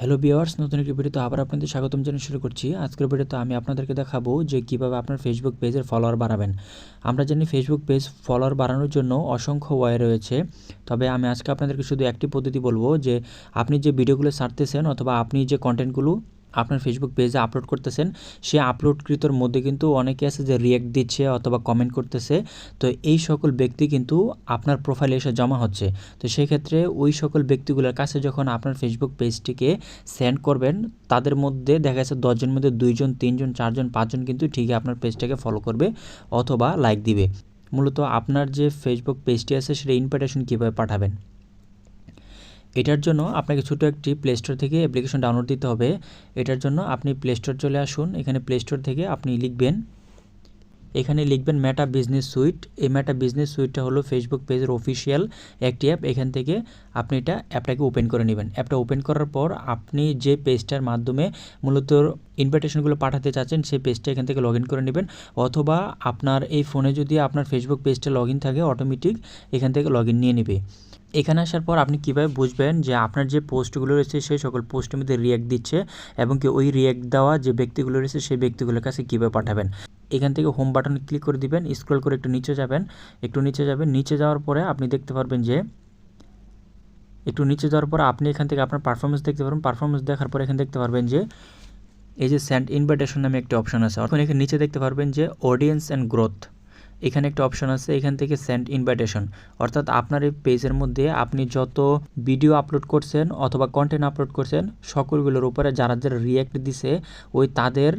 Hello বিয়ার্স নতুন একটি ভিডিওতে আবার আপনাদের স্বাগতম জানিয়ে শুরু করছি। আজকের ভিডিওতে আমি আপনাদেরকে দেখাবো যে কীভাবে আপনার ফেসবুক পেজের ফলোয়ার বাড়াবেন। আমরা জানি ফেসবুক পেজ ফলোয়ার বাড়ানোর জন্য অসংখ্য ওয়ে রয়েছে। তবে আমি আজকে আপনাদেরকে শুধু একটি পদ্ধতি বলব যে, আপনি যে ভিডিওগুলো সারতেছেন অথবা আপনি যে কন্টেন্টগুলো আপনার ফেসবুক পেজে আপলোড করতেছেন, সে আপলোডকৃতর মধ্যে কিন্তু অনেকে আছে যে রিয়েক্ট দিচ্ছে অথবা কমেন্ট করতেছে। তো এই সকল ব্যক্তি কিন্তু আপনার প্রোফাইলে এসে জমা হচ্ছে। তো সেই ক্ষেত্রে ওই সকল ব্যক্তিগুলোর কাছে যখন আপনার ফেসবুক পেজটিকে সেন্ড করবেন, তাদের মধ্যে দেখা যাচ্ছে দশজনের মধ্যে দুইজন, তিনজন, চারজন, পাঁচজন কিন্তু ঠিকই আপনার পেজটাকে ফলো করবে অথবা লাইক দিবে। মূলত আপনার যে ফেসবুক পেজটি আছে, সেটা ইনভাইটেশন কীভাবে পাঠাবেন? এটার জন্য আপনাকে ছোটো একটি প্লে স্টোর থেকে অ্যাপ্লিকেশন ডাউনলোড দিতে হবে। এটার জন্য আপনি প্লে স্টোর চলে আসুন। এখানে প্লে স্টোর থেকে আপনি লিখবেন এখানে লিখবেন মেটা বিজনেস সুইট এই মেটা বিজনেস সুইটটা হলো ফেসবুক পেজের অফিসিয়াল একটি অ্যাপ এখান থেকে আপনি এটা অ্যাপটাকে ওপেন করে নেবেন। অ্যাপটা ওপেন করার পর আপনি যে পেজটার মাধ্যমে মূলত ইনভাইটেশনগুলো পাঠাতে চাচ্ছেন, সেই পেজটা এখান থেকে লগ করে নেবেন। অথবা আপনার এই ফোনে যদি আপনার ফেসবুক পেজটা লগ থাকে অটোমেটিক এখান থেকে লগ নিয়ে নেবে। এখানে আসার পর আপনি কীভাবে বুঝবেন যে আপনার যে পোস্টগুলো রয়েছে, সেই সকল পোস্টের মধ্যে রিয়্যাক্ট দিচ্ছে এবং কি ওই রিয়্যাক্ট দেওয়া যে ব্যক্তিগুলো রয়েছে, সেই ব্যক্তিগুলোর কাছে কীভাবে পাঠাবেন? এখান থেকে হোম বাটনে ক্লিক করে দিবেন স্ক্রল করে একটু নিচে যাবেন। একটু নিচে যাবেন, নিচে যাওয়ার পরে আপনি দেখতে পারবেন যে, একটু নিচে যাওয়ার পর আপনি এখান থেকে আপনার পারফরমেন্স দেখতে পারবেন। পারফরমেন্স দেখার পর এখানে দেখতে পারবেন যে, এই যে স্যান্ড ইনভাইটেশন নামে একটি অপশন আছে। অর্থাৎ এখানে নিচে দেখতে পারবেন যে অডিয়েন্স অ্যান্ড গ্রোথ এখানে একটা অপশন আছে, এখান থেকে সেন্ড ইনভাইটেশন অর্থাৎ আপনার এই পেজের মধ্যে আপনি যত ভিডিও আপলোড করছেন অথবা কন্টেন্ট আপলোড করছেন, সকলগুলোর উপরে যারা যারা রিয়্যাক্ট দিছে, ওই তাদের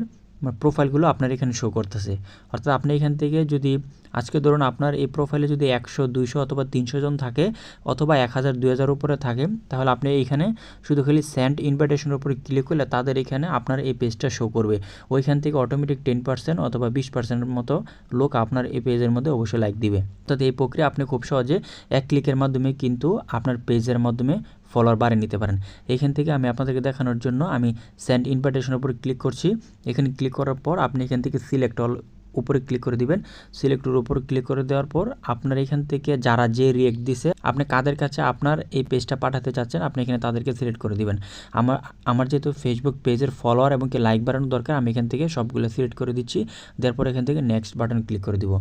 প্রোফাইলগুলো আপনার এখানে শো করতেছে। অর্থাৎ আপনি এখান থেকে যদি, আজকে ধরুন আপনার এই প্রোফাইলে যদি একশো, দুইশো অথবা তিনশো জন থাকে অথবা এক হাজার, দুই হাজার উপরে থাকে, তাহলে আপনি এইখানে শুধু খালি সেন্ড ইনভাইটেশনের উপরে ক্লিক করলে তাদের এখানে আপনার এই পেজটা শো করবে। ওইখান থেকে অটোমেটিক টেন পার্সেন্ট অথবা বিশ পার্সেন্টের মতো লোক আপনার এই পেজের মধ্যে অবশ্যই লাইক দিবে। অর্থাৎ এই প্রক্রিয়া আপনি খুব সহজে এক ক্লিকের মাধ্যমে কিন্তু আপনার পেজের মাধ্যমে ফলোয়ার বাড়িয়ে নিতে পারেন। এখান থেকে আমি আপনাদেরকে দেখানোর জন্য আমি সেন্ড ইনভাইটেশনের উপরে ক্লিক করছি। এখানে ক্লিক করার পর আপনি এখান থেকে সিলেক্ট অল উপরে ক্লিক করে দিবেন। সিলেক্টের উপরে ক্লিক করে দেওয়ার পর আপনার এখান থেকে যারা যে রিয়েক্ট দিছে, আপনি কাদের কাছে আপনার এই পেজটা পাঠাতে চাচ্ছেন, আপনি এখানে তাদেরকে সিলেক্ট করে দিবেন। আমার আমার যেহেতু ফেসবুক পেজের ফলোয়ার এবং কি লাইক বাড়ানো দরকার, আমি এখান থেকে সবগুলো সিলেক্ট করে দিচ্ছি। দেওয়ার পর এখান থেকে নেক্সট বাটন ক্লিক করে দিব।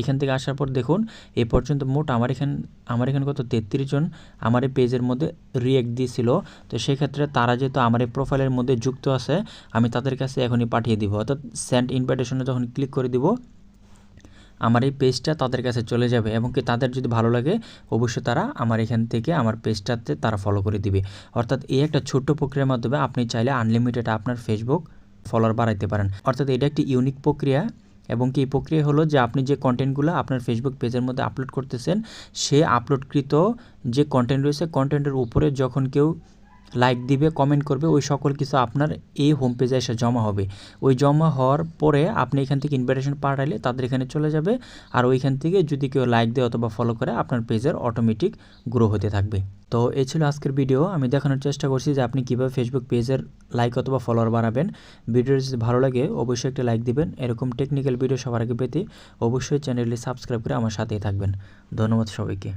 এখান থেকে আসার পর দেখুন, এ পর্যন্ত মোট আমার এখান, আমার এখানে কত? তেত্রিশ জন আমার এই পেজের মধ্যে রিয়েক্ট দিয়েছিল। তো সেক্ষেত্রে তারা যেহেতু আমার এই প্রোফাইলের মধ্যে যুক্ত আছে, আমি তাদের কাছে এখনই পাঠিয়ে দিব। অর্থাৎ সেন্ড ইনভাইটেশনে যখন ক্লিক করে দিব, আমার এই পেজটা তাদের কাছে চলে যাবে। এবং কি তাদের যদি ভালো লাগে, অবশ্যই তারা আমার এখান থেকে আমার পেজটাতে তারা ফলো করে দিবে। অর্থাৎ এই একটা ছোট্ট প্রক্রিয়ার মাধ্যমে আপনি চাইলে আনলিমিটেড আপনার ফেসবুক ফলোয়ার বাড়াইতে পারেন। অর্থাৎ এটা একটি ইউনিক প্রক্রিয়া। এবং কি প্রক্রিয়া হলো যে আপনি যে কন্টেন্টগুলো আপনার ফেসবুক পেজের মধ্যে আপলোড করতেছেন, সে আপলোডকৃত যে কন্টেন্ট রয়েছে কন্টেন্টের উপরে যখন কেউ লাইক দিবে কমেন্ট করবে, ওই সকল কিছু আপনার এই হোম পেজে এসে জমা হবে। ওই জমা হওয়ার পরে আপনি এখান থেকে ইনভাইটেশন পাঠালে তাদের এখানে চলে যাবে। আর ওইখান থেকে যদি কেউ লাইক দেয় অথবা ফলো করে, আপনার পেজের অটোমেটিক গ্রো হতে থাকবে। তো এই ছিল আজকের ভিডিও আমি দেখানোর চেষ্টা করছি যে আপনি কীভাবে ফেসবুক পেজের লাইক অথবা ফলোয়ার বাড়াবেন। ভিডিও যদি ভালো লাগে, অবশ্যই একটা লাইক দিবেন। এরকম টেকনিক্যাল ভিডিও সবার আগে পেতে অবশ্যই চ্যানেলটি সাবস্ক্রাইব করে আমার সাথেই থাকবেন। ধন্যবাদ সবাইকে।